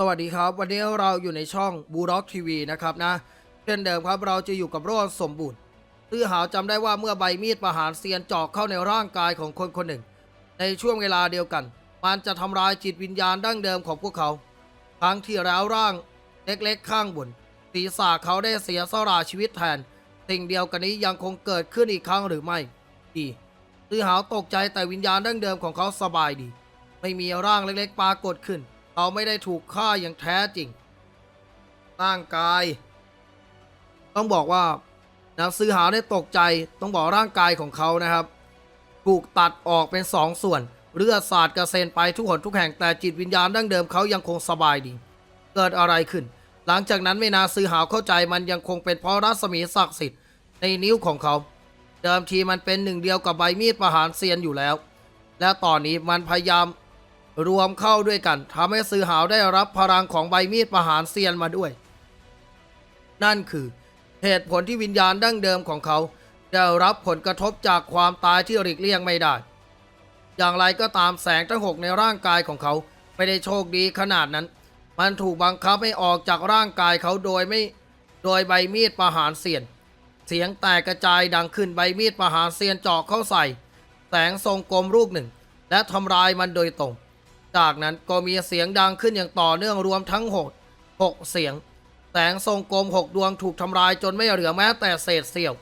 สวัสดีครับ วันนี้เราอยู่ในช่องบูร็อกทีวีนะครับนะเช่นเดิมครับเราจะอยู่กับโรสสมบูรณ์ตื้อหาวจำได้ว่าเมื่อใบมีดประหารเซียนเจาะเข้าในร่างกายของคนคนหนึ่ง ในช่วงเวลาเดียวกัน มันจะทำลายจิตวิญญาณดั้งเดิมของพวกเขาครั้งที่แล้วร่างเล็กๆ ข้างบนศีรษะเขาได้เสียสละชีวิตแทน สิ่งเดียวกันนี้ยังคงเกิดขึ้นอีกครั้งหรือไม่ดีตื้อหาวตกใจแต่วิญญาณดั้งเดิมของเขาสบายดี ไม่มีร่างเล็กๆปรากฏขึ้น เขาไม่ได้ถูกฆ่าอย่างแท้จริง ร่างกาย ต้องบอกว่านักซื้อหาได้ตกใจต้องบอกร่างกายของเขานะครับ ถูกตัดออกเป็นสองส่วน เลือดสาดกระเซ็นไปทุกหนทุกแห่งแต่จิตวิญญาณดั้งเดิมเขายังคงสบายดี เกิดอะไรขึ้น หลังจากนั้นไม่นานซื้อหาเข้าใจมันยังคงเป็นเพราะรัศมีศักดิ์สิทธิ์ในนิ้วของเขา เดิมทีมันเป็นหนึ่งเดียวกับใบมีดประหารเซียนอยู่แล้ว และตอนนี้มันพยายาม รวมเข้าด้วยกันทำให้ซือหาวได้รับพลังของใบมีดประหารเซียนมาด้วย นั่นคือ เหตุผลที่วิญญาณดั้งเดิมของเขา ได้รับผลกระทบจากความตายที่หลีกเลี่ยงไม่ได้ อย่างไรก็ตามแสงทั้งหกในร่างกายของเขาไม่ได้โชคดีขนาดนั้น มันถูกบังคับให้ออกจากร่างกายเขาโดยไม่โดยใบมีดประหารเสียน เสียงแตกกระจายดังขึ้นใบมีดประหารเสียนเจาะเข้าใส่ แสงทรงกลมลูกหนึ่ง และทำลายมันโดยตรง จากนั้นก็มีเสียงดังขึ้นอย่างต่อเนื่องรวมทั้งหกหกเสียง แสงทรงกลมหกดวงถูกทำลายจนไม่เหลือแม้แต่เศษเสี้ยว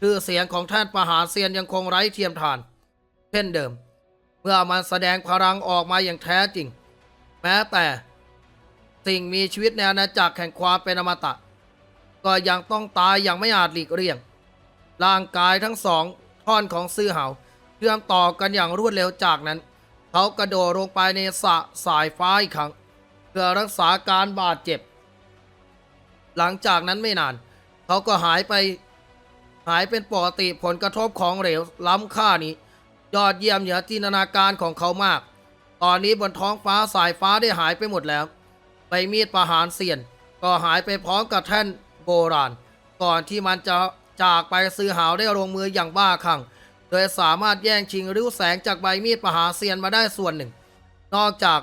คือเสียงของท่านประหารเซียนยังคงไร้เทียมทาน เช่นเดิม เมื่อมันแสดงพลังออกมาอย่างแท้จริง แม้แต่ สิ่งมีชีวิตในอาณาจักรแห่งความเป็นอมตะ ก็ยังต้องตายอย่างไม่อาจหลีกเลี่ยง ร่างกายทั้งสองท่อนของซื่อเหาเชื่อมต่อกันอย่างรวดเร็วจากนั้น เขากระโดดลงไปในสระสายฟ้าอีกครั้ง เพื่อรักษาการบาดเจ็บ หลังจากนั้นไม่นาน เขาก็หายไปหายเป็นปกติผลกระทบของเหลวล้ำค่านี้ ยอดเยี่ยมเหนือจินตนาการของเขามาก ตอนนี้บนท้องฟ้าสายฟ้าได้หายไปหมดแล้วใบมีดประหารเสียน ก็หายไปพร้อมกับแท่นโบราณ ก่อนที่มันจะจากไปซื้อหาวได้ลงมืออย่างบ้าคลั่ง โดยสามารถแย่งชิงริ้วแสงจากใบมีดประหาเซียนมาได้ส่วนหนึ่ง นอกจาก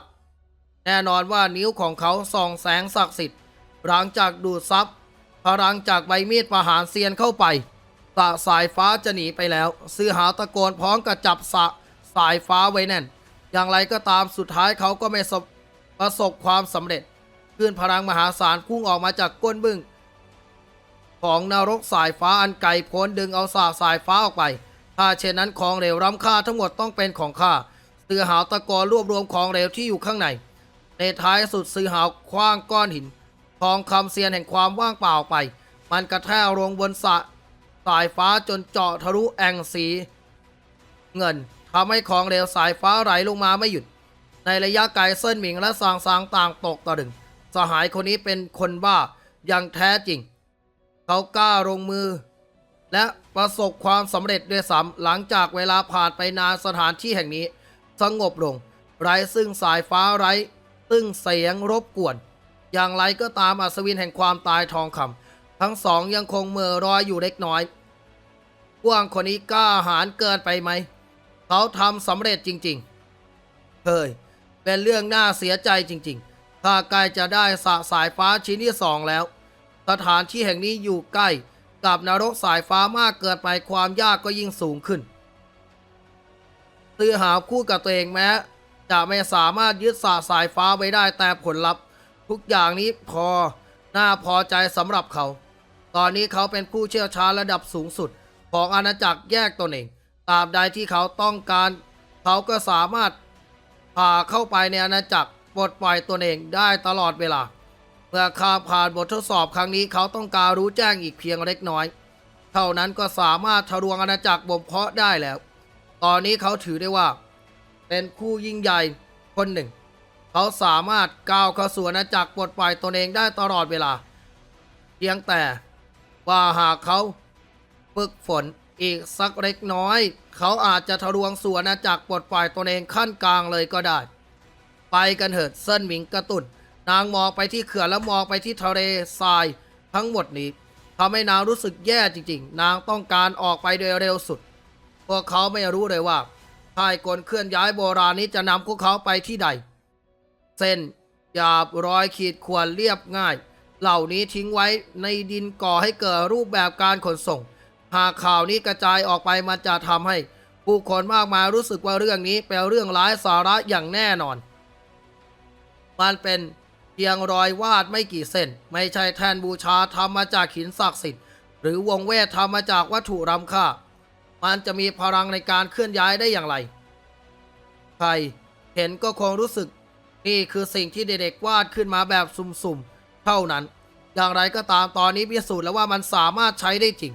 แน่นอนว่านิ้วของเขาส่องแสงศักดิ์สิทธิ์หลังจากดูดซับพลังจากใบมีดประหารเซียนเข้าไปสะสายฟ้าจะหนีไปแล้ว ซื้อหาตะโกนพร้อมกับจับสะสายฟ้าไว้แน่น อย่างไรก็ตามสุดท้ายเขาก็ไม่ประสบความสำเร็จคลื่นพลังมหาศาลพุ่งออกมาจากก้นบึ้งของนรกสายฟ้าอันไกลพ้นดึงเอาสาสายฟ้าออกไป ถ้าเช่นนั้นของเหลวล้ำค่าทั้งหมดต้องเป็นของข้าเสือหาวตะกอรวบรวมของเหลวที่อยู่ข้างใน ในท้ายสุดเสือหาวคว้างก้อนหิน ทองคำเซียนแห่งความว่างเปล่าไป มันกระแทกลงบนสะสายฟ้าจนเจาะทะลุแองสี เงินทำให้ของเหลวสายฟ้าไหลลงมาไม่หยุด ในระยะไกลเส้นหมิงและซางซางต่างตกตะลึงสหายคนนี้เป็นคนบ้าอย่างแท้จริง เขากล้าลงมือ และประสบความสำเร็จด้วยซ้ำหลังจากเวลาผ่านไปนานสถานที่แห่งนี้ สงบลง ไร้ซึ่งสายฟ้าไร้ ซึ่งเสียงรบกวน อย่างไรก็ตามอัศวินแห่งความตายทองคำทั้งสองยังคงเมื่อรอยอยู่เล็กน้อยพวกคนนี้กล้าหาญเกินไปไหม เขาทำสำเร็จจริงๆเฮ้ยเป็นเรื่องน่าเสียใจจริงๆ ถ้าใกล้จะได้สะสายฟ้าชิ้นที่สองแล้ว สถานที่แห่งนี้อยู่ใกล้ กับนรกสายฟ้ามากเกินไปความยากก็ยิ่งสูงขึ้นซื้อหาคู่กับตัวเองแม้ จะไม่สามารถยึดสะสายฟ้าไว้ได้แต่ผลลัพธ์ ทุกอย่างนี้พอน่าพอใจสำหรับเขา ตอนนี้เขาเป็นผู้เชี่ยวชาญระดับสูงสุดของอาณาจักรแยกตนเองตราบใดที่เขาต้องการ เขาก็สามารถพาเข้าไปในอาณาจักรปลดปล่อยตนเองได้ตลอดเวลา เมื่อข้ามผ่านบททดสอบครั้งนี้เขาต้องการรู้แจ้งอีกเพียงเล็กน้อย เท่านั้นก็สามารถทะลวงอาณาจักรบ่มเพาะได้แล้ว ตอนนี้เขาถือได้ว่า เป็นผู้ยิ่งใหญ่คนหนึ่ง เขาสามารถก้าวเข้าสู่อาณาจักรปลดปล่อยตนเองได้ตลอดเวลา เพียงแต่ว่าหากเขาฝึกฝนอีกสักเล็กน้อย เขาอาจจะทะลวงสู่อาณาจักรปลดปล่อยตนเองขั้นกลางเลยก็ได้ ไปกันเถิดเซินหมิงกระตุน นางมองไปที่เขื่อนแล้วมองไปที่ทะเลทรายทั้งหมดนี้ทำให้นางรู้สึกแย่จริง ๆ นางต้องการออกไปโดยเร็วสุด พวกเขาไม่รู้เลยว่าค่ายกลเคลื่อนย้ายโบราณนี้จะนำพวกเขาไปที่ใด เส้นหยาบรอยขีดข่วนเรียบง่าย เหล่านี้ทิ้งไว้ในดินก่อให้เกิดรูปแบบการขนส่ง หากข่าวนี้กระจายออกไปมันจะทำให้ ผู้คนมากมายรู้สึกว่าเรื่องนี้เป็นเรื่องร้ายสาระอย่างแน่นอน มันเป็น เพียงรอยวาดไม่กี่เส้น ไม่ใช่แทนบูชาทำมาจากหินศักดิ์สิทธิ์ หรือวงเวททำมาจากวัตถุล้ำค่า มันจะมีพลังในการเคลื่อนย้ายได้อย่างไร ใครเห็นก็คงรู้สึก นี่คือสิ่งที่เด็กๆวาดขึ้นมาแบบสุ่มๆ เท่านั้น อย่างไรก็ตามตอนนี้พิสูจน์แล้วว่ามันสามารถใช้ได้จริง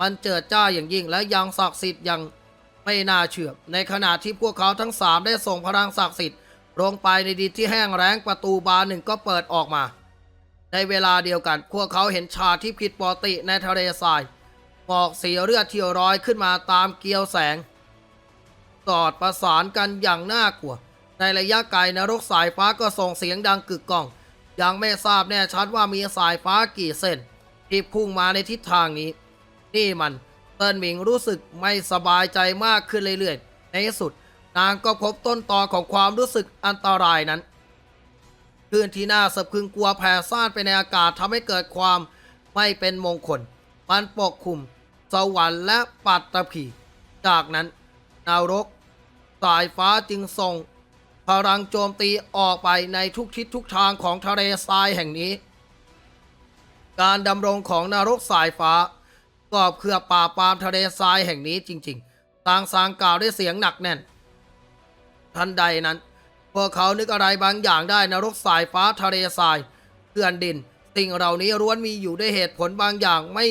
มันเจิดจ้าอย่างยิ่งและยังศักดิ์สิทธิ์ยังไม่น่าเชื่อ ในขณะที่พวกเขาทั้งสามได้ส่งพลังศักดิ์สิทธิ์ ลงไปในดินที่แห้งแล้งประตูบานหนึ่งก็เปิดออกมา ในเวลาเดียวกัน พวกเขาเห็นชาที่ผิดปกติในทะเลทรายหมอกสีเลือดที่รอยขึ้นมาตามเกลียวแสง สอดประสานกันอย่างน่ากลัว ในระยะไกลนรกสายฟ้าก็ส่งเสียงดังกึกก้อง ยังไม่ทราบแน่ชัดว่ามีสายฟ้ากี่เส้นที่พุ่งมาในทิศทางนี้ นี่มันเติ้นหมิงรู้สึกไม่สบายใจมากขึ้นเรื่อยๆ ในที่สุด นางก็พบต้นตอของความรู้สึกอันตรายนั้นคลื่นที่น่าสะพึงกลัวแผ่ซ่านไปในอากาศทำให้เกิดความไม่เป็นมงคล มันปกคลุม สวรรค์และปัตตภีจากนั้นนรก สายฟ้าจึงส่ง พลังโจมตีออกไปในทุกทิศทุกทางของทะเลทรายแห่งนี้ การดำรงของนรกสายฟ้า กอบเคือป่าปามทะเลทรายแห่งนี้จริง ๆ ต่างสางกล่าวด้วยเสียงหนักแน่น ทันใดนั้น พวกเขานึกอะไรบางอย่างได้นรกสายฟ้าทะเลทรายเกลื่อนดิน สิ่งเหล่านี้ล้วนมีอยู่ด้วยเหตุผลบางอย่างไม่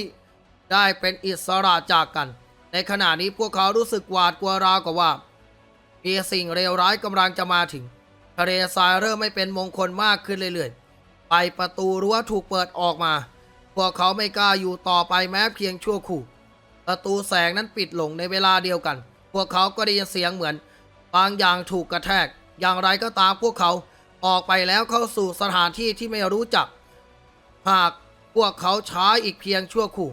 ได้เป็นอิสระจากกัน ในขณะนี้พวกเขารู้สึกหวาดกลัวราวกับว่ามีสิ่งเลวร้ายกำลังจะมาถึง ทะเลทรายเริ่มไม่เป็นมงคลมากขึ้นเรื่อยๆ ไปประตูรั้วถูกเปิดออกมา พวกเขาไม่กล้าอยู่ต่อไปแม้เพียงชั่วคู่ ประตูแสงนั้นปิดลงในเวลาเดียวกัน พวกเขาก็ได้ยินเสียงเหมือน บางอย่างถูกกระแทก อย่างไรก็ตามพวกเขาออกไปแล้วเข้าสู่สถานที่ที่ไม่รู้จัก หากพวกเขาช้าอีกเพียงชั่วคู่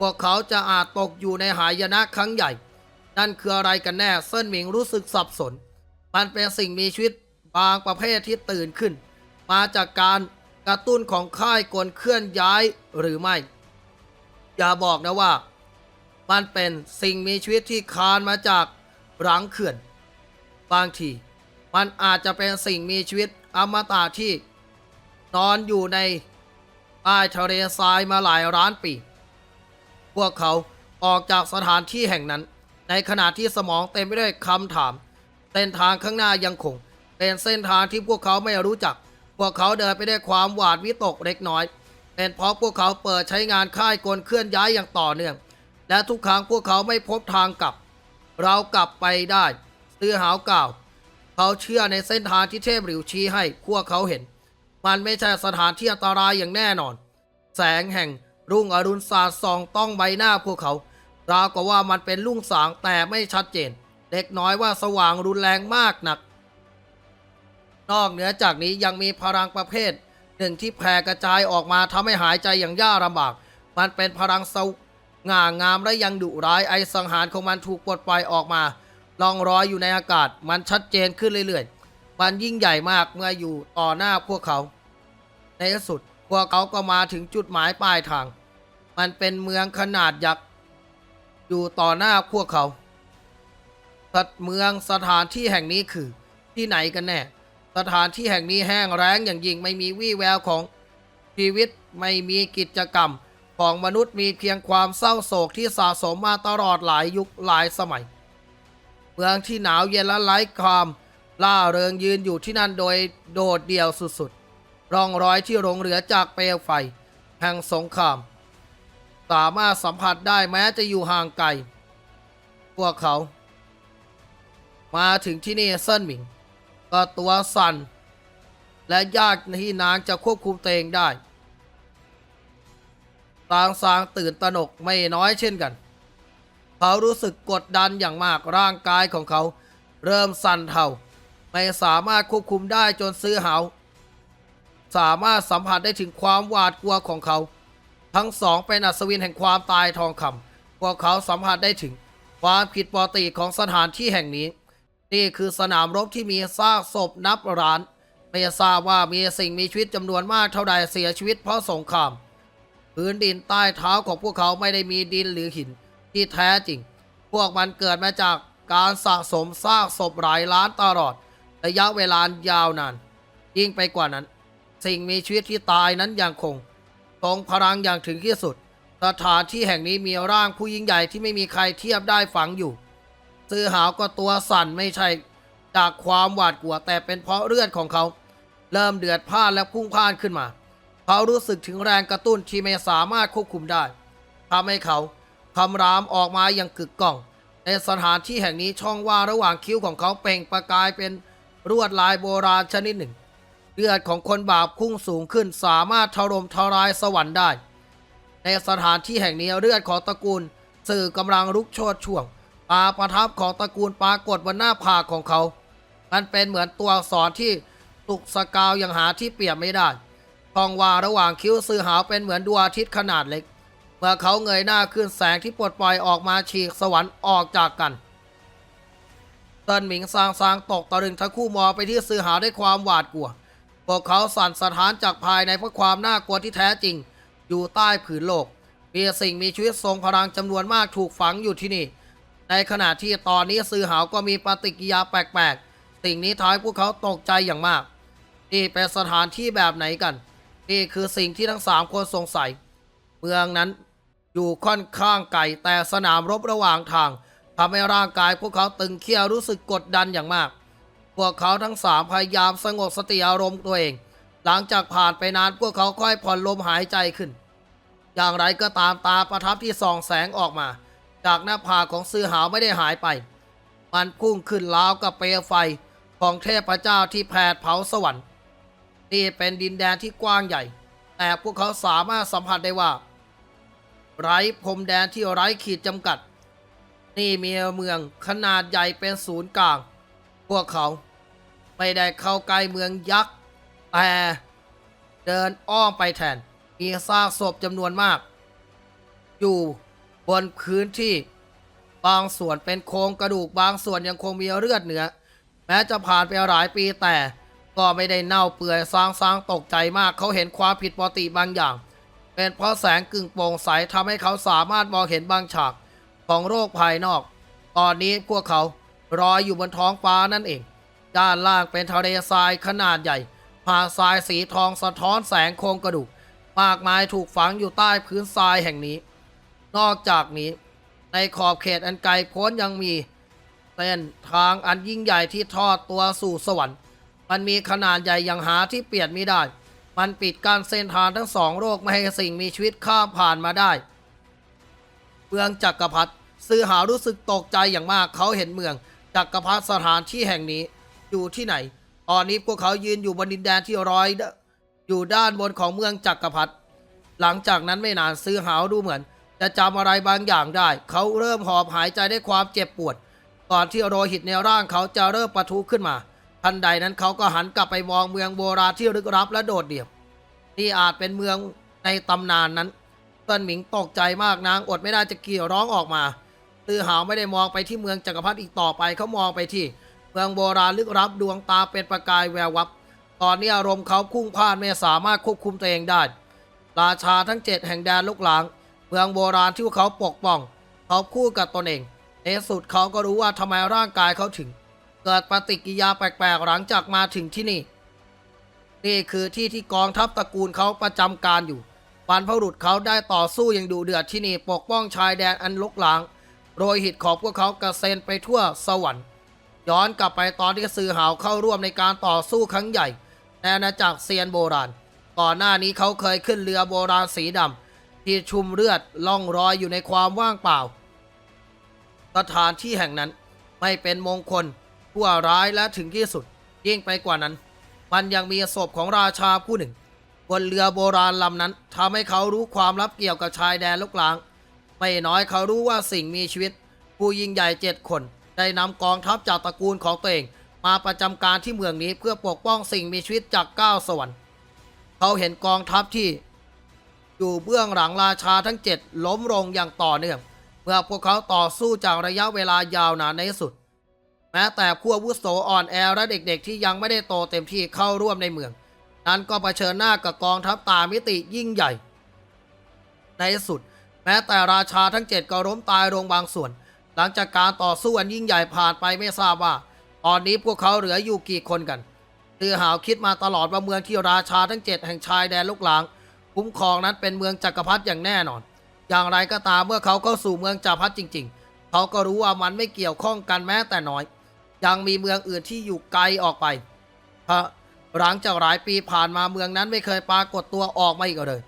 พวกเขาจะอาจตกอยู่ในหายนะครั้งใหญ่ นั่นคืออะไรกันแน่เซินหมิงรู้สึกสับสน มันเป็นสิ่งมีชีวิตบางประเภทที่ตื่นขึ้น มาจากการกระตุ้นของค่ายกลเคลื่อนย้ายหรือไม่ อย่าบอกนะว่า มันเป็นสิ่งมีชีวิตที่คานมาจากหลังเขื่อน บางที มันอาจจะเป็นสิ่งมีชีวิตอมตะที่ นอนอยู่ในใต้ทะเลทรายมาหลายล้านปี พวกเขาออกจากสถานที่แห่งนั้น ในขณะที่สมองเต็มไปด้วยคำถาม เส้นทางข้างหน้ายังคง เป็นเส้นทางที่พวกเขาไม่รู้จัก พวกเขาเดินไปด้วยความหวาดวิตกเล็กน้อย เป็นเพราะพวกเขาเปิดใช้งานค่ายกลเคลื่อนย้ายอย่างต่อเนื่อง และทุกครั้งพวกเขาไม่พบทางกลับ เรากลับไปได้ ซื้อหาวกล่าว เขาเชื่อในเส้นทางที่เทพหลิวชี้ให้พวกเขาเห็น มันไม่ใช่สถานที่อันตรายอย่างแน่นอน แสงแห่งรุ่งอรุณสาดส่องต้องใบหน้าพวกเขาราวกับว่ามันเป็นลุ่งสางแต่ไม่ชัดเจน เล็กน้อยว่าสว่างรุนแรงมากนัก นอกเหนือจากนี้ยังมีพลังประเภท หนึ่งที่แผ่กระจายออกมาทำให้หายใจอย่างยากลำบาก มันเป็นพลังสง่างามและยังดุร้ายไอสังหารของมันถูกปลดปล่อยออกมา ล่องรอยอยู่ในอากาศ มันชัดเจนขึ้นเรื่อยๆ มันยิ่งใหญ่มากเมื่ออยู่ต่อหน้าพวกเขา ในที่สุดพวกเขาก็มาถึงจุดหมายปลายทาง มันเป็นเมืองขนาดยักษ์อยู่ต่อหน้าพวกเขาสัตเมืองสถานที่แห่งนี้คือที่ไหนกันแน่ สถานที่แห่งนี้แห้งแล้งอย่างยิ่งไม่มีวี่แววของชีวิตไม่มีกิจกรรมของมนุษย์มีเพียงความเศร้าโศกที่สะสมมาตลอดหลายยุคหลายสมัย เมืองที่หนาวเย็นและไร้ความล่าเริงยืนอยู่ที่นั่นโดยโดดเดี่ยวสุดๆ ร่องรอยที่หลงเหลือจากเปลวไฟ แห่งสงคราม สามารถสัมผัสได้แม้จะอยู่ห่างไกล พวกเขา มาถึงที่นี่เซินหมิง ก็ตัวสั่น และยากที่นางจะควบคุมตัวเองได้ ต่างสางตื่นตระหนกไม่น้อยเช่นกัน เขารู้สึกกดดันอย่างมากร่างกายของเขา เริ่มสั่นเทาไม่สามารถควบคุมได้จนซื้อเหาสามารถสัมผัสได้ถึงความหวาดกลัวของเขา ทั้งสองเป็นอัศวินแห่งความตายทองคำพวกเขาสัมผัสได้ถึงความผิดปกติของสถานที่แห่งนี้ นี่คือสนามรบที่มีซากศพนับร้าน ไม่ทราบว่ามีสิ่งมีชีวิตจำนวนมากเท่าใดเสียชีวิตเพราะสงคราม พื้นดินใต้เท้าของพวกเขาไม่ได้มีดินหรือหิน ที่แท้จริง พวกมันเกิดมาจากการสะสมซากศพหลายล้านตลอด ระยะเวลายาวนาน ยิ่งไปกว่านั้น สิ่งมีชีวิตที่ตายนั้นยังคงทรงพลังอย่างถึงที่สุด สถานที่แห่งนี้มีร่างผู้ยิ่งใหญ่ที่ไม่มีใครเทียบได้ฝังอยู่ ซื้อหาวก็ตัวสั่นไม่ใช่จากความหวาดกลัวแต่เป็นเพราะเลือดของเขา เริ่มเดือดพ่านและพุ่งพ่านขึ้นมา เขารู้สึกถึงแรงกระตุ้นที่ไม่สามารถควบคุมได้ทำให้เขา คำรามออกมาอย่างกึกก้อง ในสถานที่แห่งนี้ช่องว่างระหว่างคิ้วของเขาเปล่งประกายเป็นรวดลายโบราณชนิดหนึ่ง เลือดของคนบาปพุ่งสูงขึ้นสามารถถล่มทลายสวรรค์ได้ ในสถานที่แห่งนี้เลือดของตระกูล สื่อกำลังลุกโชดช่วงตาประทับของตระกูลปรากฏบนหน้าผากของเขา มันเป็นเหมือนตัวอักษรที่ตุกสกาวอยังหาที่เปรียบไม่ได้ช่องว่างระหว่างคิ้วสื่อหาวเป็นเหมือนดวงอาทิตย์ขนาดเล็ก มื่อเขาเงยหน้าขึ้นแสงที่ปลดปล่อยออกมาฉีกสวรรค์ออกจากกันเติ้นหมิงซางซางตกตะลึงทั้งคู่มองไปที่สื่อหาด้วยความหวาดกลัว พวกเขาสั่นสะท้านจากภายในเพราะความน่ากลัวที่แท้จริง อยู่ใต้ผืนโลก มีสิ่งมีชีวิตทรงพลังจำนวนมากถูกฝังอยู่ที่นี่ ในขณะที่ตอนนี้สื่อหาก็มีปฏิกิริยาแปลกๆ สิ่งนี้ทำให้พวกเขาตกใจอย่างมาก นี่เป็นสถานที่แบบไหนกัน นี่คือสิ่งที่ทั้งสามคนสงสัย เมืองนั้น อยู่ค่อนข้างไกลแต่สนามรบระหว่างทางทำให้ร่างกายพวกเขาตึงเครียดรู้สึกกดดันอย่างมาก พวกเขาทั้งสามพยายามสงบสติอารมณ์ตัวเอง หลังจากผ่านไปนานพวกเขาค่อยผ่อนลมหายใจขึ้น อย่างไรก็ตามตาประทับที่ส่องแสงออกมา จากหน้าผากของซื้อหาวไม่ได้หายไป มันพุ่งขึ้นราวกับเปลวไฟของเทพเจ้าที่แผดเผาสวรรค์นี่เป็นดินแดนที่กว้างใหญ่ แต่พวกเขาสามารถสัมผัสได้ว่า ไร้พรมแดนที่ไร้ขีดจำกัด นี่มีเมืองขนาดใหญ่เป็นศูนย์กลาง พวกเขาไม่ได้เข้าใกล้เมืองยักษ์แต่เดินอ้อมไปแทน มีซากศพจำนวนมาก อยู่บนพื้นที่บางส่วนเป็นโครงกระดูกบางส่วนยังคงมีเลือดเหนือ แม้จะผ่านไปหลายปีแต่ก็ไม่ได้เน่าเปื่อยซางซางตกใจมากเขาเห็นความผิดปกติบางอย่าง เป็นเพราะแสงกึ่งโปร่งใสทำให้เขาสามารถมองเห็นบางฉากของโรคภายนอก ตอนนี้พวกเขารอยอยู่บนท้องฟ้านั่นเอง ด้านล่างเป็นทะเลทรายขนาดใหญ่ผาทรายสีทองสะท้อนแสงโครงกระดูกมากมายถูกฝังอยู่ใต้พื้นทรายแห่งนี้ นอกจากนี้ ในขอบเขตอันไกลโพ้นยังมีเส้นทางอันยิ่งใหญ่ที่ทอดตัวสู่สวรรค์ มันมีขนาดใหญ่อย่างหาที่เปลี่ยนไม่ได้ มันปิดกั้นเส้นทางทั้งสองโลกไม่ให้สิ่งมีชีวิตข้ามผ่านมาได้ เมืองจักรพรรดิซื้อหารู้สึกตกใจอย่างมากเขาเห็นเมืองจักรพรรดิสถานที่แห่งนี้อยู่ที่ไหน ตอนนี้พวกเขายืนอยู่บนดินแดนที่ร้อย อยู่ด้านบนของเมืองจักรพรรดิหลังจากนั้นไม่นานซื้อหาวดูเหมือน จะจำอะไรบางอย่างได้ เขาเริ่มหอบหายใจด้วยความเจ็บปวด ก่อนที่โลหิตในร่างเขาจะเริ่มปะทุขึ้นมา ทันใดนั้นเขาก็หันกลับไปมองเมืองโบราณที่ลึกลับและโดดเดี่ยวนี่อาจเป็นเมืองในตำนานนั้นเติ้นหมิงตกใจมากนางอดไม่ได้จะกี่ร้องออกมาตือหาวไม่ได้มองไปที่เมืองจักรพรรดิอีกต่อไปเขามองไปที่ เมืองโบราณลึกลับดวงตาเป็นประกายแวววับ ตอนนี้อารมณ์เขาพุ่งพล่านไม่สามารถควบคุมตัวเองได้ ราชาทั้งเจ็ดแห่งแดนลุกหลาง เมืองโบราณที่พวกเขาปกป้อง เขาคู่กับตนเองในสุดเขาก็รู้ว่าทำไมร่างกายเขาถึง เกิดปฏิกิริยาแปลกๆหลังจากมาถึงที่นี่ นี่คือที่ที่กองทัพตระกูลเขาประจำการอยู่บรรพบุรุษเขาได้ต่อสู้อย่างดุเดือดที่นี่ปกป้องชายแดนอันลุกหลางโรยหิตของพวกเขากระเซ็นไปทั่วสวรรค์ ย้อนกลับไปตอนที่สื่อหาวเข้าร่วมในการต่อสู้ครั้งใหญ่ในอาณาจักรเซียนโบราณ ก่อนหน้านี้เขาเคยขึ้นเรือโบราณสีดำที่ชุ่มเลือดล่องรอยอยู่ในความว่างเปล่า สถานที่แห่งนั้นไม่เป็นมงคล ชั่วร้ายและถึงที่สุด ยิ่งไปกว่านั้น มันยังมีศพของราชาผู้หนึ่ง บนเรือโบราณลำนั้นทำให้เขารู้ความลับเกี่ยวกับชายแดนลกลาง ไม่น้อยเขารู้ว่าสิ่งมีชีวิต ผู้ยิ่งใหญ่เจ็ดคน ได้นำกองทัพจากตระกูลของตัวเอง มาประจำการที่เมืองนี้เพื่อปกป้องสิ่งมีชีวิตจากก้าวสวรรค์เขาเห็นกองทัพที่ อยู่เบื้องหลังราชาทั้งเจ็ดล้มลงอย่างต่อเนื่องเมื่อพวกเขาต่อสู้จากระยะเวลายาวนานในที่สุด แม้แต่ผู้อาวุโสอ่อนแอและเด็กๆ ที่ยังไม่ได้โตเต็มที่เข้าร่วมในเมือง นั้นก็เผชิญหน้ากับกองทัพตามิติยิ่งใหญ่ ในสุด แม้แต่ราชาทั้งเจ็ดก็ล้มตายลงบางส่วน หลังจากการต่อสู้อันยิ่งใหญ่ผ่านไปไม่ทราบว่า ตอนนี้พวกเขาเหลืออยู่กี่คนกันตือหาวคิดมาตลอดว่าเมืองที่ราชาทั้งเจ็ดแห่งชายแดนลูกหลางคุ้มครองนั้นเป็นเมืองจักรพรรดิอย่างแน่นอน อย่างไรก็ตามเมื่อเขาเข้าสู่เมืองจักรพรรดิจริง ๆ เขาก็รู้ว่ามันไม่เกี่ยวข้องกันแม้แต่น้อย ยังมีเมืองอื่นที่อยู่ไกลออกไปเพราะหลังจากหลายปีผ่านมาเมืองนั้นไม่เคยปรากฏตัวออกมาอีกเลย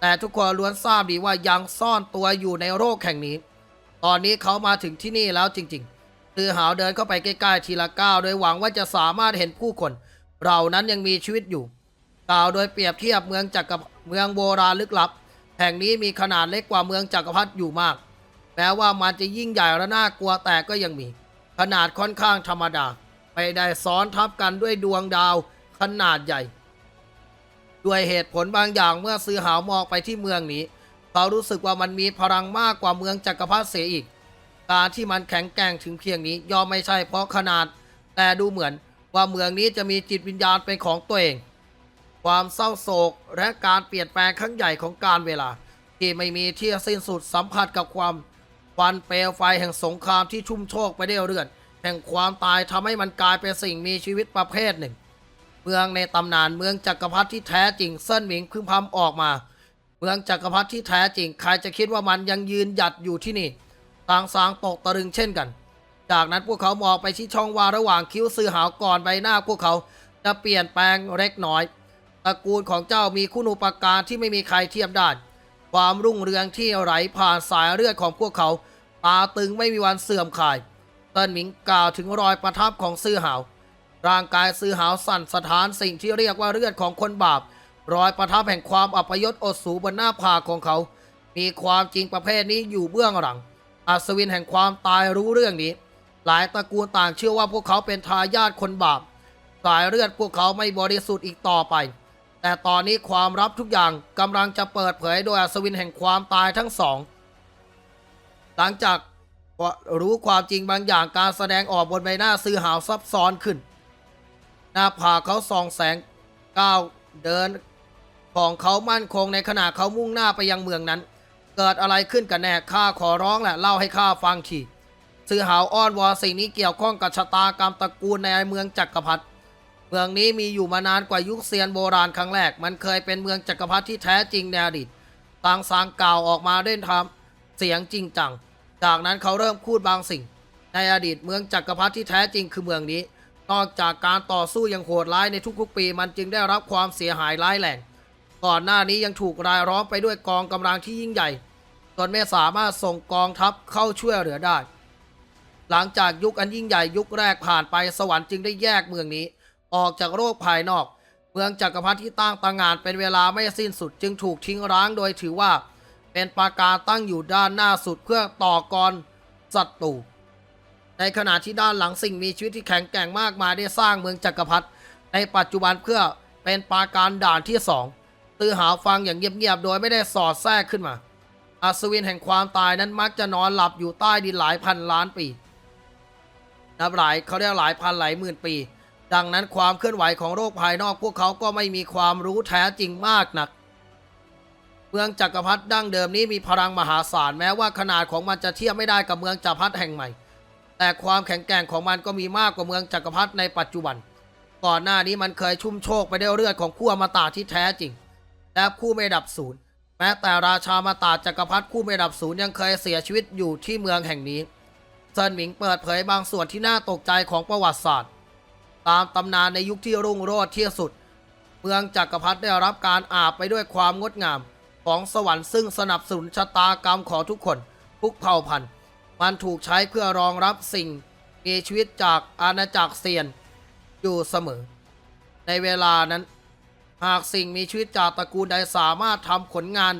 แต่ทุกคนล้วนทราบดีว่ายังซ่อนตัวอยู่ในโรคแห่งนี้ ตอนนี้เขามาถึงที่นี่แล้วจริงๆตือหาวเดินเข้าไปใกล้ๆทีละก้าวโดยหวังว่าจะสามารถเห็นผู้คนเรานั้นยังมีชีวิตอยู่ กล่าวโดยเปรียบเทียบเมืองจักรเมืองโบราณลึกลับ แห่งนี้มีขนาดเล็กกว่าเมืองจักรพรรดิอยู่มากแม้ว่ามันจะยิ่งใหญ่และน่ากลัวแต่ก็ยังมี ขนาดค่อนข้างธรรมดา ไม่ได้ซ้อนทับกันด้วยดวงดาวขนาดใหญ่ ด้วยเหตุผลบางอย่างเมื่อซื้อหาวมองไปที่เมืองนี้ เขารู้สึกว่ามันมีพลังมากกว่าเมืองจักรพรรดิเสียอีก การที่มันแข็งแกร่งถึงเพียงนี้ย่อมไม่ใช่เพราะขนาด แต่ดูเหมือนว่าเมืองนี้จะมีจิตวิญญาณเป็นของตัวเอง ความเศร้าโศกและการเปลี่ยนแปลงครั้งใหญ่ของการเวลา ที่ไม่มีที่สิ้นสุดสัมผัสกับความ วันเปลวไฟแห่งสงครามที่ชุ่มโชกไปได้วยเลือดแห่งความตายทำให้มันกลายเป็นสิ่งมีชีวิตประเภทหนึ่ง เมืองในตำนานเมืองจักรพรรดิที่แท้จริงเซินหมิงพึงพำออกมา เมืองจักรพรรดิที่แท้จริง ใครจะคิดว่ามันยังยืนหยัดอยู่ที่นี่ต่างสางตกตะลึงเช่นกัน จากนั้นพวกเขามองไปที่ช่องว่าระหว่างคิ้วซื้อหาวก่อนใบหน้าพวกเขาจะเปลี่ยนแปลงเล็กน้อยตระกูลของเจ้ามีคุณูปการที่ไม่มีใครเทียบได้ ความรุ่งเรืองที่ไหลผ่านสายเลือดของพวกเขา ตาตึงไม่มีวันเสื่อมคลายเติ้นหมิงกล่าวถึงรอยประทับของซื่อหาว ร่างกายซื่อหาวสั่นสะท้านสิ่งที่เรียกว่าเลือดของคนบาป รอยประทับแห่งความอัปยศอดสูบนหน้าผากของเขา มีความจริงประเภทนี้อยู่เบื้องหลัง อัศวินแห่งความตายรู้เรื่องนี้ หลายตระกูลต่างเชื่อว่าพวกเขาเป็นทายาทคนบาป สายเลือดพวกเขาไม่บริสุทธิ์อีกต่อไป แต่ตอนนี้ความลับทุกอย่างกำลังจะเปิดเผยโดยอัศวินแห่งความตายทั้งสอง หลังจากรู้ความจริงบางอย่างการแสดงออกบนใบหน้าซื้อหาวซับซ้อนขึ้น หน้าผากเขาส่องแสงก้าวเดินของเขามั่นคงในขณะเขามุ่งหน้าไปยังเมืองนั้น เกิดอะไรขึ้นกันแน่ข้าขอร้องแหละเล่าให้ข้าฟังทีซื้อหาวอ้อนวอนสิ่งนี้เกี่ยวข้องกับชะตากรรมตระกูลในเมืองจักรพรรดิ เมืองนี้มีอยู่มานานกว่ายุคเซียนโบราณครั้งแรก มันเคยเป็นเมืองจักรพรรดิที่แท้จริงในอดีตต่างสางกล่าวออกมาด้วยทำเสียงจริงจัง จากนั้นเขาเริ่มพูดบางสิ่ง ในอดีตเมืองจักรพรรดิที่แท้จริงคือเมืองนี้ นอกจากการต่อสู้อย่างโหดร้ายในทุกๆปี มันจึงได้รับความเสียหายร้ายแรง ก่อนหน้านี้ยังถูกรายล้อมไปด้วยกองกำลังที่ยิ่งใหญ่จนไม่สามารถส่งกองทัพเข้าช่วยเหลือได้ หลังจากยุคอันยิ่งใหญ่ยุคแรกผ่านไปสวรรค์จึงได้แยกเมืองนี้ ออกจากโรคภายนอก เมืองจักรพรรดิที่ตั้งตางานเป็นเวลาไม่สิ้นสุดจึงถูกทิ้งร้างโดยถือว่า เป็นปราการตั้งอยู่ด้านหน้าสุดเพื่อต่อกรศัตรูในขณะที่ด้านหลังสิ่งมีชีวิตที่แข็งแกร่งมากมายได้สร้างเมืองจักรพรรดิในปัจจุบันเพื่อเป็นปราการด่านที่สองตือหาฟังอย่างเงียบๆโดยไม่ได้สอดแทรกขึ้นมา อัศวินแห่งความตายนั้นมักจะนอนหลับอยู่ใต้ดินหลายพันล้านปีนับหลายเขาเรียกหลายพันหลายหมื่นปี ดังนั้นความเคลื่อนไหวของโรคภายนอกพวกเขาก็ไม่มีความรู้แท้จริงมากนัก เมืองจักรพรรดิดั้งเดิมนี้มีพลังมหาศาลแม้ว่าขนาดของมันจะเทียบไม่ได้กับเมืองจักรพรรดิแห่งใหม่ แต่ความแข็งแกร่งของมันก็มีมากกว่าเมืองจักรพรรดิในปัจจุบัน ก่อนหน้านี้มันเคยชุ่มโชกไปด้วยเลือดของคู่อมตะที่แท้จริง และคู่ไม่ดับศูนย์แม้แต่ราชามาตาจักรพรรดิคู่ไม่ดับศูนย์ยังเคยเสียชีวิตอยู่ที่เมืองแห่งนี้เซินหมิงเปิดเผยบางส่วนที่น่าตกใจของประวัติศาสตร์ ตามตำนานในยุคที่รุ่งโรจน์ที่สุด เมืองจักรพรรดิได้รับการอาบไปด้วยความงดงาม ของสวรรค์ซึ่งสนับสนุนชะตากรรมของทุกคนทุกเผ่าพันธุ์ มันถูกใช้เพื่อรองรับสิ่งมีชีวิตจากอาณาจักรเซียน อยู่เสมอ ในเวลานั้น หากสิ่งมีชีวิตจากตระกูลใดสามารถทำผลงาน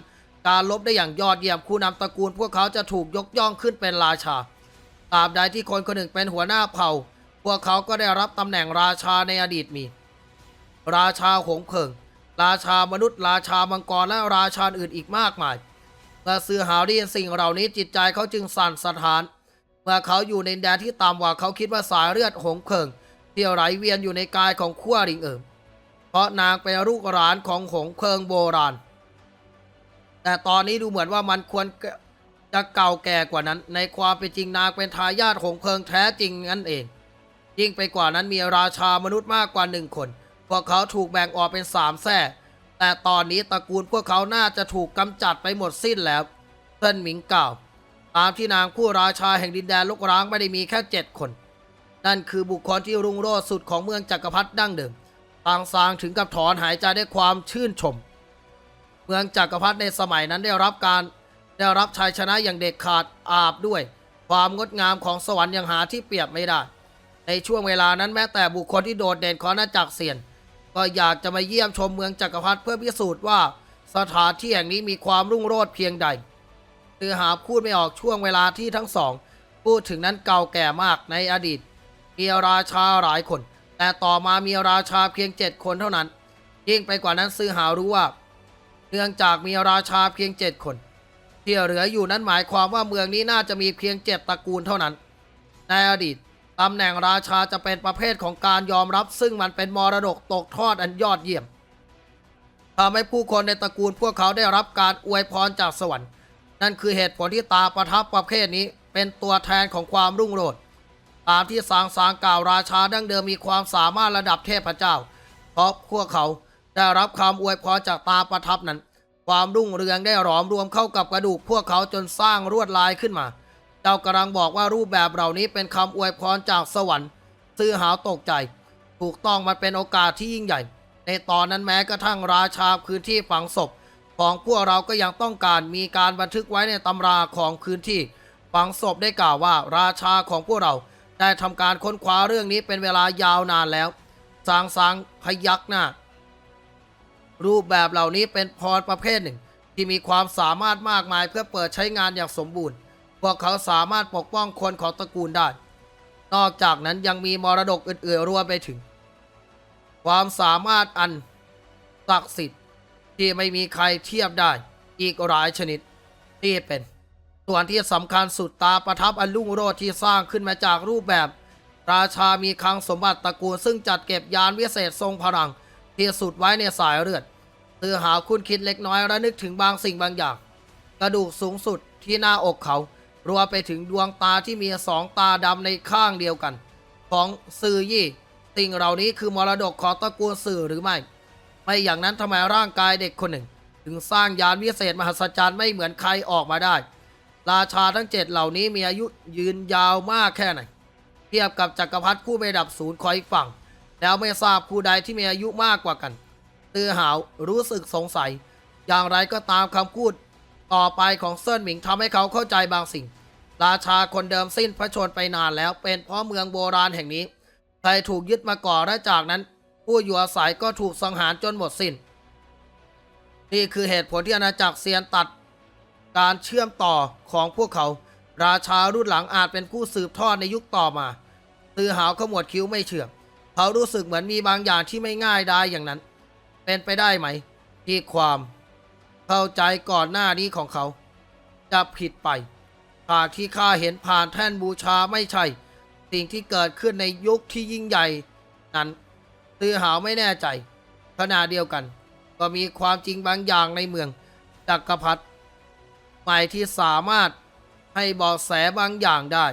การลบได้อย่างยอดเยี่ยมผู้นำตระกูลพวกเขาจะถูกยกย่องขึ้นเป็นราชาตราบใดที่คนคนหนึ่งเป็นหัวหน้าเผ่า พวกเขาก็ได้รับตำแหน่งราชาในอดีตมี ราชาหงเพิง ราชามนุษย์ ราชามังกรและราชาอื่นอีกมากมายเมื่อซื้อหาวได้ยินสิ่งเหล่านี้จิตใจเขาจึงสั่นสะท้าน เมื่อเขาอยู่ในแดนที่ต่ำกว่าเขาคิดว่าสายเลือดหงเคิงที่ไหลเวียนอยู่ในกายของขั้วริงเอิมเพราะนางเป็นลูกหลานของหงเคิงโบราณ แต่ตอนนี้ดูเหมือนว่ามันควรจะเก่าแก่กว่านั้น ในความเป็นจริงนางเป็นทายาทหงเคิงแท้จริงนั่นเอง ยิ่งไปกว่านั้นมีราชามนุษย์มากกว่าหนึ่งคน พวกเขาถูกแบ่งออกเป็นสามแท่แต่ตอนนี้ตระกูลพวกเขาน่าจะถูกกำจัดไปหมดสิ้นแล้วเซินหมิงกล่าวตามที่นางผู้ราชาแห่งดินแดนลกร้างไม่ได้มีแค่เจ็ดคน นั่นคือบุคคลที่รุ่งโรจน์สุดของเมืองจักรพรรดิดั้งเดิมต่างซางถึงกับถอนหายใจด้วยความชื่นชม เมืองจักรพรรดิในสมัยนั้นได้รับการได้รับชัยชนะอย่างเด็ดขาดอาบด้วย ความงดงามของสวรรค์ยังหาที่เปรียบไม่ได้ ในช่วงเวลานั้นแม้แต่บุคคลที่โดดเด่นของอาณาจักรเซียน ก็อยากจะมาเยี่ยมชมเมืองจักรพรรดิเพื่อพิสูจน์ว่า สถานที่แห่งนี้มีความรุ่งโรจน์เพียงใดคือหาพูดไม่ออกช่วงเวลาที่ทั้งสอง พูดถึงนั้นเก่าแก่มากในอดีต มีราชาหลายคน แต่ต่อมามีราชาเพียงเจ็ดคนเท่านั้น ยิ่งไปกว่านั้นซื้อหารู้ว่า เนื่องจากมีราชาเพียงเจ็ดคน ที่เหลืออยู่นั้นหมายความว่าเมืองนี้น่าจะมีเพียงเจ็ดตระกูลเท่านั้น ในอดีต ตำแหน่งราชาจะเป็นประเภทของการยอมรับ ซึ่งมันเป็นมรดกตกทอดอันยอดเยี่ยมทำให้ผู้คนในตระกูลพวกเขาได้รับการอวยพรจากสวรรค์ นั่นคือเหตุผลที่ตาประทับประเภทนี้เป็นตัวแทนของความรุ่งโรจน์ตามที่สางสางกล่าวราชาดั้งเดิมมีความสามารถระดับเทพเจ้า เพราะพวกเขาได้รับคำอวยพรจากตาประทับนั้น ความรุ่งเรืองได้หลอมรวมเข้ากับกระดูกพวกเขาจนสร้างรวดลายขึ้นมา เจ้ากำลังบอกว่ารูปแบบเหล่านี้เป็นคำอวยพรจากสวรรค์ ซื้อหาวตกใจ ถูกต้องมันเป็นโอกาสที่ยิ่งใหญ่ ในตอนนั้นแม้กระทั่งราชาพื้นที่ฝังศพ ของพวกเราก็ยังต้องการมีการบันทึกไว้ในตำราของพื้นที่ฝังศพได้กล่าวว่าราชาของพวกเราได้ทำการค้นคว้าเรื่องนี้เป็นเวลายาวนานแล้วสางสางพยักหน้า รูปแบบเหล่านี้เป็นพรประเภทหนึ่ง ที่มีความสามารถมากมายเพื่อเปิดใช้งานอย่างสมบูรณ์ วกเขาสามารถปกป้องคนของตระกูลได้ นอกจากนั้นยังมีมรดกอื่นๆรวมไปถึง ความสามารถอันศักดิ์สิทธิ์ที่ไม่มีใครเทียบได้ อีกหลายชนิดที่เป็น ส่วนที่สำคัญสุดตาประทับอันรุ่งโรจน์ที่สร้างขึ้นมาจากรูปแบบ ราชามีคลังสมบัติตระกูล ซึ่งจัดเก็บยานวิเศษทรงพลังที่สุดไว้ในสายเลือดตือหาคุณคิดเล็กน้อยและนึกถึงบางสิ่งบางอย่าง กระดูกสูงสุดที่หน้าอกเขา รวมไปถึงดวงตาที่มีสองตาดำในข้างเดียวกัน ของซือยี่ สิ่งเหล่านี้คือมรดกของตระกูลสื่อหรือไม่ ไม่อย่างนั้นทำไมร่างกายเด็กคนหนึ่ง ถึงสร้างยานวิเศษมหัศจรรย์ไม่เหมือนใครออกมาได้ ราชาทั้งเจ็ดเหล่านี้มีอายุยืนยาวมากแค่ไหน เทียบกับจักรพรรดิผู้ไม่ดับศูนย์คอยฝั่ง แล้วไม่ทราบผู้ใดที่มีอายุมากกว่ากัน ตือหาวรู้สึกสงสัย อย่างไรก็ตามคำพูด ต่อไปของเซินหมิงทำให้เขาเข้าใจบางสิ่ง ราชาคนเดิมสิ้นพระชนม์ไปนานแล้ว เป็นเพราะเมืองโบราณแห่งนี้ใครถูกยึดมาก่อนและจากนั้น ผู้อยู่อาศัยก็ถูกสังหารจนหมดสิน้น นี่คือเหตุผลที่อาณาจักรเซียนตัด การเชื่อมต่อของพวกเขา ราชารุ่นหลังอาจเป็นผู้สืบทอดในยุคต่อมาตือหาวขมวดคิ้วไม่เชื่อเขารู้สึกเหมือนมีบางอย่างที่ไม่ง่ายได้อย่างนั้น เป็นไปได้ไหมที่ความ เข้าใจก่อนหน้านี้ของเขา จะผิดไปหากที่ข้าเห็นผ่านแท่นบูชาไม่ใช่ สิ่งที่เกิดขึ้นในยุคที่ยิ่งใหญ่ นั้นตือหาวไม่แน่ใจ ขณะเดียวกัน ก็มีความจริงบางอย่างในเมืองจักรพรรดิใหม่ที่สามารถให้เบอกแสบางอย่างได้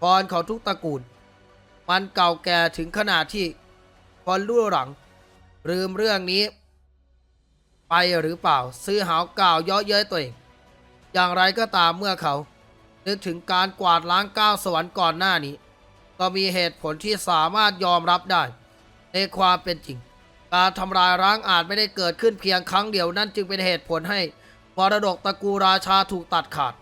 พรของทุกตระกูล มันเก่าแก่ถึงขนาดที่คนรุ่นหลัง ลืมเรื่องนี้ ไปหรือเปล่า ซื้อหาวกล่าวเย่อเย้ยตัวเอง อย่างไรก็ตามเมื่อเขา นึกถึงการกวาดล้างก้าวสวรรค์ก่อนหน้านี้ ก็มีเหตุผลที่สามารถยอมรับได้ ในความเป็นจริง การทำลายร้างอาจไม่ได้เกิดขึ้นเพียงครั้งเดียวนั่นจึงเป็นเหตุผลให้มรดกตระกูลราชาถูกตัดขาด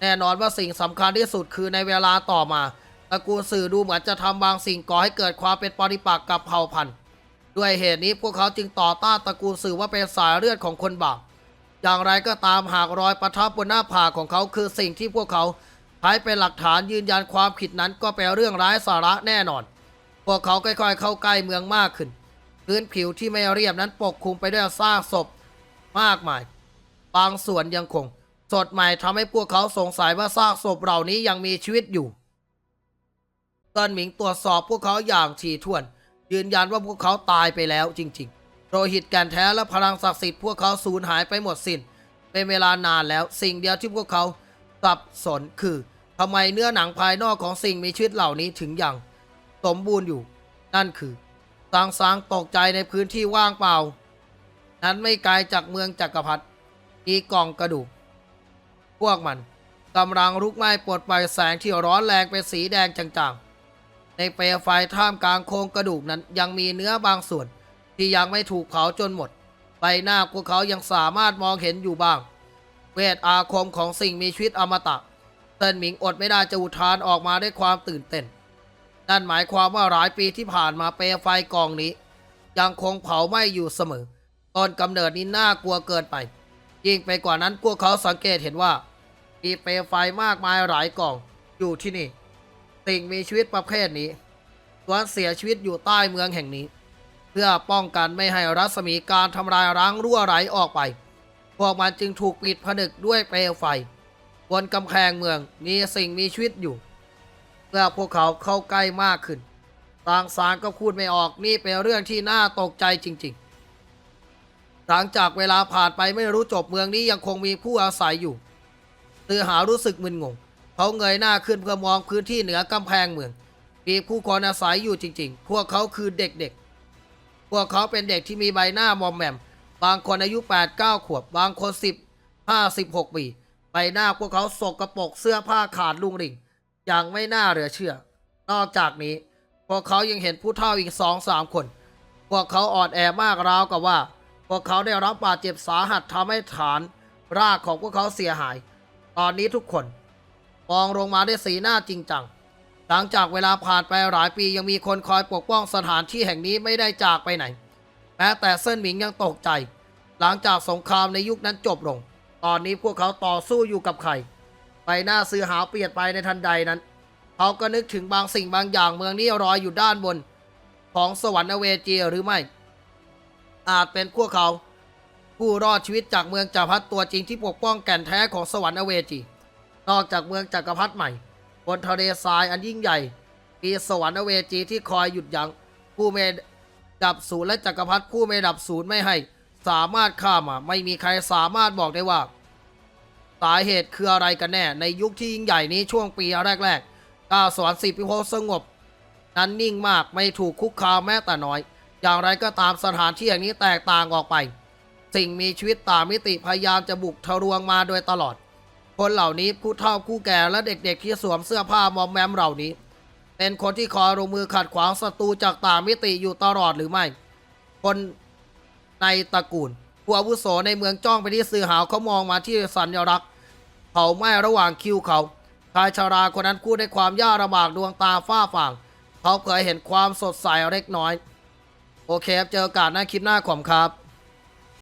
แน่นอนว่าสิ่งสำคัญที่สุดคือในเวลาต่อมาตระกูลสื่อดูเหมือนจะทำบางสิ่งก่อให้เกิดความเป็นปฏิปักษ์กับเผ่าพันธุ์ ด้วยเหตุนี้พวกเขาจึงต่อต้านตระกูลสื่อว่าเป็นสายเลือดของคนบาปอย่างไรก็ตามหากรอยประทับบนหน้าผากของเขาคือสิ่งที่พวกเขาใช้เป็นหลักฐานยืนยันความผิดนั้นก็เป็นเรื่องร้ายสาระแน่นอน พวกเขาค่อยๆ เข้าใกล้เมืองมากขึ้น พื้นผิวที่ไม่เรียบนั้นปกคลุมไปด้วยซากศพมากมาย บางส่วนยังคง สดใหม่ทำให้พวกเขาสงสัยว่าซากศพเหล่านี้ยังมีชีวิตอยู่เติ้นหมิงตรวจสอบพวกเขาอย่างถี่ถ้วน ยืนยันว่าพวกเขาตายไปแล้วจริงๆ โรหิตแก่นแท้และพลังศักดิ์สิทธิ์พวกเขาสูญหายไปหมดสิน้น เป็นเวลานานแล้วสิ่งเดียวที่พวกเขาสับสนคือทำไมเนื้อหนังภายนอกของสิ่งมีชีวิตเหล่านี้ถึงยังสมบูรณ์อยู่ นั่นคือซางซางตกใจในพื้นที่ว่างเปล่า นั้นไม่ไกลจากเมืองจักรพรรดิมีกองกระดูก พวกมันกำลังลุกไหม้ปลดปล่อยแสงที่ร้อนแรงเป็นสีแดงจาง ในเปลวไฟท่ามกลางโครงกระดูกนั้นยังมีเนื้อบางส่วน ที่ยังไม่ถูกเผาจนหมด ใบหน้าพวกเขายังสามารถมองเห็นอยู่บ้าง เวทอาคมของสิ่งมีชีวิตอมตะเติ้นหมิงอดไม่ได้จะอุทานออกมาด้วยความตื่นเต้น นั่นหมายความว่าหลายปีที่ผ่านมาเปลวไฟกองนี้ ยังคงเผาไหม้อยู่เสมอตอนกำเนิดนี้น่ากลัวเกินไป ยิ่งไปกว่านั้นพวกเขาสังเกตเห็นว่ามีเปลวไฟมากมายหลายกองอยู่ที่นี่ สิ่งมีชีวิตประเภทนี้ล้วนเสียชีวิตอยู่ใต้เมืองแห่งนี้ เพื่อป้องกันไม่ให้รัศมีการทำลายร้างรั่วไหลออกไป พวกมันจึงถูกปิดผนึกด้วยเปลวไฟ บนกำแพงเมืองมีสิ่งมีชีวิตอยู่ เมื่อพวกเขาเข้าใกล้มากขึ้นต่างสารก็พูดไม่ออกนี่เป็นเรื่องที่น่าตกใจจริง ๆ หลังจากเวลาผ่านไปไม่รู้จบเมืองนี้ยังคงมีผู้อาศัยอยู่ตือหารู้สึกมึนงง เขาเงยหน้าขึ้นเพื่อมองพื้นที่เหนือกำแพงเมืองมีผู้คนอาศัยอยู่จริง ๆ พวกเขาคือเด็กๆ พวกเขาเป็นเด็กที่มีใบหน้ามอมแมม บางคนอายุ 8 9 ขวบ บางคน 10 5 16 ปี ใบหน้าพวกเขาสกรปรกเสื้อผ้าขาดลุงริ่งอย่างไม่น่าเหลือเชื่อ นอกจากนี้ พวกเขายังเห็นผู้เฒ่าอีกสองสามคน พวกเขาอ่อนแอมากราวกับว่า พวกเขาได้รับบาดเจ็บสาหัสทำให้ฐาน รากของพวกเขาเสียหาย ตอนนี้ทุกคน มองลงมาด้วยสีหน้าจริงจัง หลังจากเวลาผ่านไปหลายปียังมีคนคอยปกป้องสถานที่แห่งนี้ไม่ได้จากไปไหน แม้แต่เส้นหมิงยังตกใจ หลังจากสงครามในยุคนั้นจบลง ตอนนี้พวกเขาต่อสู้อยู่กับใครใบหน้าซื้อหาวเปลี่ยนไปในทันใดนั้น เขาก็นึกถึงบางสิ่งบางอย่างเมืองนี้รอยอยู่ด้านบน ของสวรรค์อเวจีหรือไม่ อาจเป็นพวกเขา ผู้รอดชีวิตจากเมืองจักรพรรดิตัวจริงที่ปกป้องแก่นแท้ของสวรรค์อเวจี นอกจากเมืองจักรพรรดิใหม่ บนทะเลทรายอันยิ่งใหญ่มีสวรรค์เวจีที่คอยหยุดยัง้งผู้ไม่ดับศูนย์และจักรพรรดิผู้ไม่ดับศูนย์ไม่ให้ สามารถข้ามมาไม่มีใครสามารถบอกได้ว่า สาเหตุคืออะไรกันแน่ ในยุคที่ยิ่งใหญ่นี้ช่วงปีแรกๆก้าสวรรค์สิบพิภพสงบ นั้นนิ่งมากไม่ถูกคุกคามแม้แต่น้อย อย่างไรก็ตามสถานที่อย่างนี้แตกต่างออกไป สิ่งมีชีวิตตามมิติพยายามจะบุกทะลวงมาโดยตลอด คนเหล่านี้ผู้เฒ่าผู้แก่และเด็กๆ ที่สวมเสื้อผ้ามอมแมมเหล่านี้ เป็นคนที่คอยลงมือขัดขวางศัตรูจากต่างมิติอยู่ตลอดหรือไม่ คนในตระกูลผู้อาวุโสในเมืองจ้องไปที่สื่อหาวเขามองมาที่สัญลักษณ์เผาไหม้ระหว่างคิ้วเขาชายชาราคนนั้นพูดด้วยความยากลำบากดวงตาฝ้าฟางเขาเคยเห็นความสดใสเล็กน้อย โอเคครับเจอกันหน้าคลิปหน้าขอมครับ